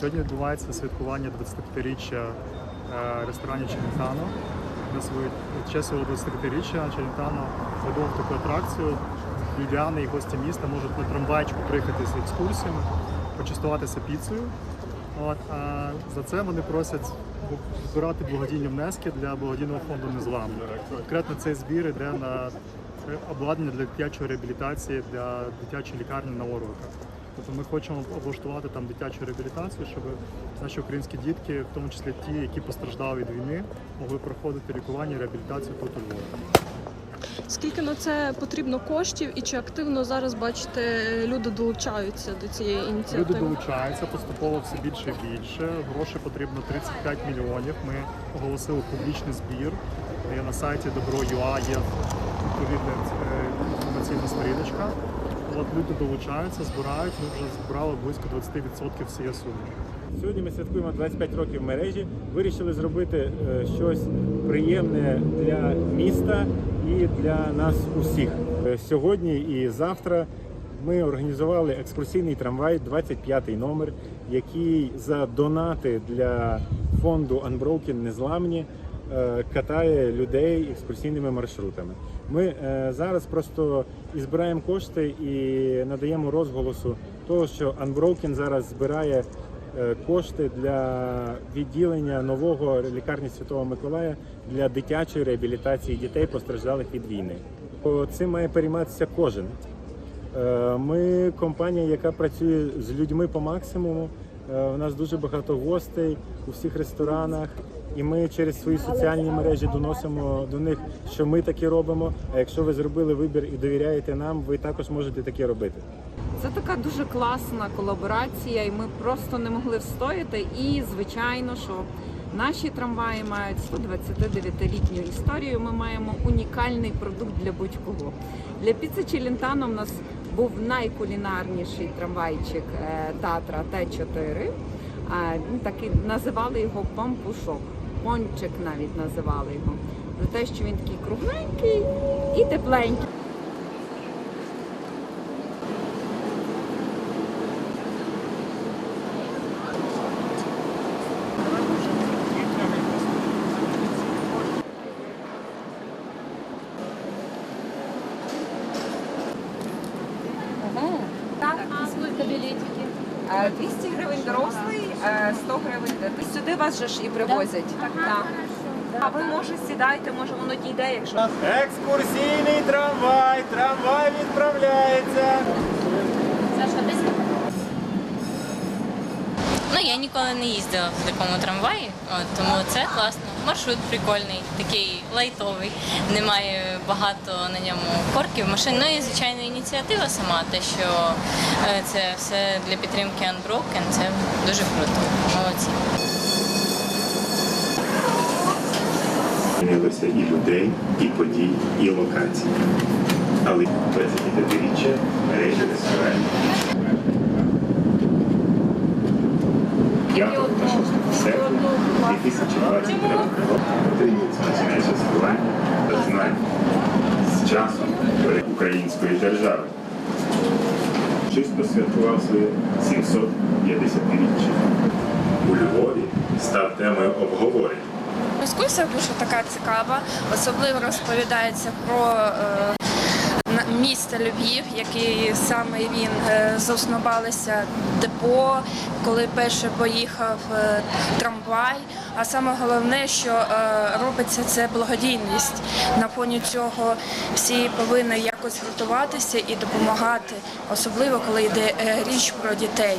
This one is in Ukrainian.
Сьогодні відбувається святкування 25-річчя е, ресторанів На свою честь 25-річчя Челентано видав таку атракцію. Львів'яни і гості міста можуть на трамвайчику приїхати з екскурсіями, почастуватися піцею. От, а за це вони просять збирати благодійні внески для благодійного фонду Незламно. Конкретно цей збір йде на обладнання для дитячої реабілітації для дитячої лікарні на Орвика. Тобто ми хочемо облаштувати там дитячу реабілітацію, щоб наші українські дітки, в тому числі ті, які постраждали від війни, могли проходити лікування і реабілітацію тут у Львові. Скільки на це потрібно коштів і чи активно зараз бачите люди долучаються до цієї Люди долучаються поступово все більше і більше. Грошей потрібно 35 мільйонів. Ми оголосили публічний збір. На сайті Добро.ua є е, інформаційна сторіночка. От люди долучаються, збирають. Ми вже збирали близько 20% всієї суми. Сьогодні ми святкуємо 25 років мережі. Вирішили зробити е, щось приємне для міста і для нас усіх. Е, Сьогодні і завтра ми організували екскурсійний трамвай, 25 номер, який за донати для фонду Unbroken Незламні катає людей екскурсійними маршрутами. Ми е, зараз просто і збираємо кошти і надаємо розголосу того, що Unbroken зараз збирає е, кошти для відділення нового лікарні Святого Миколая для дитячої реабілітації дітей, постраждалих від війни. Цим має перейматися кожен. Е, Ми компанія, яка працює з людьми по максимуму. Е, У нас дуже багато гостей у всіх ресторанах, і ми через свої соціальні мережі доносимо до них, що ми таке робимо. А якщо ви зробили вибір і довіряєте нам, ви також можете таке робити. Це така дуже класна колаборація, і ми просто не могли встояти. І звичайно, що наші трамваї мають 129-літню історію. Ми маємо унікальний продукт для будь-кого. Для піци Челентано в нас був найкулінарніший трамвайчик е, Татра Т4. Такий називали його пампушок. Пончик навіть називали його. За те, що він такий кругленький і тепленький. Е, 200 гривень дорослий, е, 100 гривень дитина. Сюди вас же ж і привозять. Так. А ви може сідайте, може воно дійде, якщо Екскурсійний трамвай, трамвай відправляється. Саша, десь Ну, я ніколи не їздила в такому трамваї, от, тому це класно. Маршрут прикольний, такий лайтовий, немає багато на ньому корків, машин. Ну і звичайно ініціатива сама, те, що е, це все для підтримки Unbroken, це дуже круто. Молодці. Змінилося і людей, і подій, і локацій. Але 25-річчя мережі ресторанів. П'ятого та 6 серпня 2023 року та знань з часом української держави. Чисто святкував своє 750-річчя. У Львові став темою обговорень. Екскурсія дуже така цікава. Особливо розповідається про на- Львів, який саме він е, заснувалося депо, коли перше поїхав е, трамвай. А саме головне, що е, робиться це благодійність. На фоні цього всі повинні якось гуртуватися і допомагати, особливо коли йде річ про дітей.